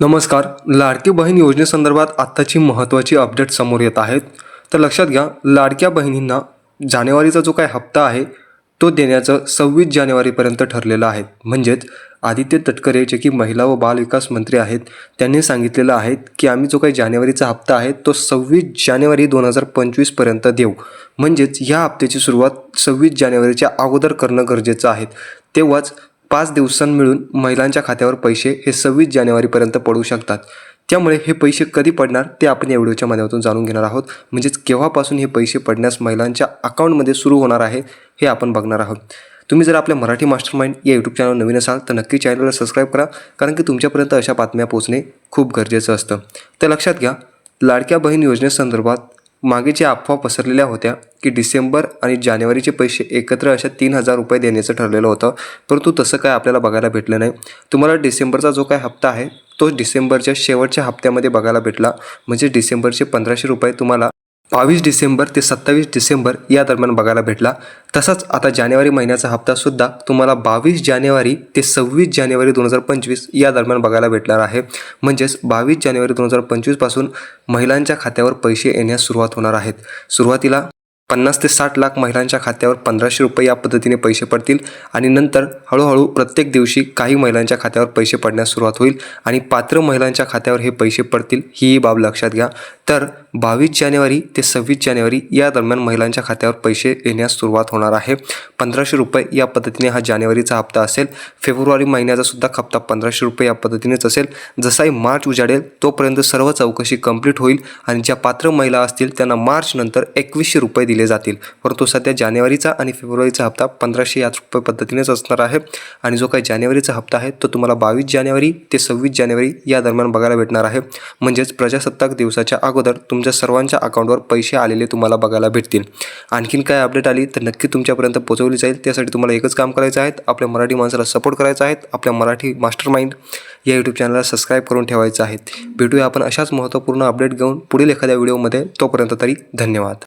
नमस्कार. लाडकी बहीण योजनेसंदर्भात आत्ताची महत्त्वाची अपडेट समोर येत आहेत. तर लक्षात घ्या लाडक्या बहिणींना जानेवारीचा जो काय हप्ता आहे तो देण्याचं सव्वीस जानेवारीपर्यंत ठरलेलं आहे. म्हणजेच आदित्य तटकरे जे की महिला व बालविकास मंत्री आहेत त्यांनी सांगितलेलं आहे की आम्ही जो काही जानेवारीचा हप्ता आहे तो सव्वीस जानेवारी दोन हजार पंचवीसपर्यंत देऊ. म्हणजेच ह्या हप्त्याची सुरुवात सव्वीस जानेवारीच्या अगोदर करणं गरजेचं आहे. तेव्हाच पाच दिवसां मिळून महिलांच्या खात्यावर पैसे हे सव्वीस जानेवारीपर्यंत पडू शकतात. त्यामुळे हे पैसे कधी पडणार ते आपण या व्हिडिओच्या माध्यमातून जाणून घेणार आहोत. म्हणजेच केव्हापासून हे पैसे पडण्यास महिलांच्या अकाउंटमध्ये सुरू होणार आहे हे आपण बघणार आहोत. तुम्ही जर आपल्या मराठी मास्टर माइंड या यूट्यूब चॅनल नवीन असाल तर नक्की चॅनलला सबस्क्राईब करा कारण की तुमच्यापर्यंत अशा बातम्या पोहोचणे खूप गरजेचं असतं. तर लक्षात घ्या लाडक्या बहीण योजनेसंदर्भात मागे ज्या अफवा पसरलेल्या होत्या. की डिसेंबर आणि जानेवारीचे पैसे एकत्र अशा तीन हजार रुपये देण्याचं ठरलेलं होतं. परंतु तसं काय आपल्याला बघायला भेटलं नाही. तुम्हाला डिसेंबरचा जो काय हप्ता आहे तो डिसेंबरच्या शेवटच्या हप्त्यामध्ये बघायला भेटला. म्हणजे डिसेंबरचे पंधराशे रुपये तुम्हाला बावीस डिसेंबर ते सत्तावीस डिसेंबर या दरम्यान बघायला भेटला. तसाच आता जानेवारी महिन्याचा हप्तासुद्धा तुम्हाला बावीस जानेवारी ते सव्वीस जानेवारी दोन हजार पंचवीस या दरम्यान बघायला भेटणार आहे. म्हणजेच बावीस जानेवारी दोन हजार पंचवीसपासून महिलांच्या खात्यावर पैसे येण्यास सुरुवात होणार आहेत. सुरुवातीला पन्नास ते साठ लाख महिलांच्या खात्यावर पंधराशे रुपये या पद्धतीने पैसे पडतील आणि नंतर हळूहळू प्रत्येक दिवशी काही महिलांच्या खात्यावर पैसे पडण्यास सुरुवात होईल आणि पात्र महिलांच्या खात्यावर हे पैसे पडतील ही बाब लक्षात घ्या. तर बावीस जानेवारी ते सव्वीस जानेवारी या दरम्यान महिलांच्या खात्यावर पैसे येण्यास सुरुवात होणार आहे. पंधराशे रुपये या पद्धतीने हा जानेवारीचा हप्ता असेल. फेब्रुवारी महिन्याचा सुद्धा हप्ता पंधराशे रुपये या पद्धतीनेच असेल. जसाही मार्च उजाडेल तोपर्यंत सर्व चौकशी कंप्लीट होईल आणि ज्या पात्र महिला असतील त्यांना मार्चनंतर एकवीसशे रुपये दिले जातील. परंतु सध्या जानेवारीचा आणि फेब्रुवारीचा हप्ता पंधराशे या रुपये पद्धतीनेच असणार आहे. आणि जो काही जानेवारीचा हप्ता आहे तो तुम्हाला बावीस जानेवारी ते सव्वीस जानेवारी या दरम्यान बघायला भेटणार आहे. म्हणजेच प्रजासत्ताक दिवसाच्या अगोदर तुमच्या सर्वांच्या अकाउंटवर पैसे आलेले तुम्हाला बघायला भेटतील. आणखीन काय अपडेट आली तर नक्की तुमच्यापर्यंत पोहोचवली जाईल. त्यासाठी तुम्हाला एकच काम करायचं आहे आपल्या मराठी माणसाला सपोर्ट करायचा आहे आपल्या मराठी मास्टर माइंड या यूट्यूब चॅनलला सबस्क्राईब करून ठेवायचं आहे. भेटूया आपण अशाच महत्त्वपूर्ण अपडेट घेऊन पुढील एखाद्या व्हिडिओमध्ये तोपर्यंत तरी धन्यवाद.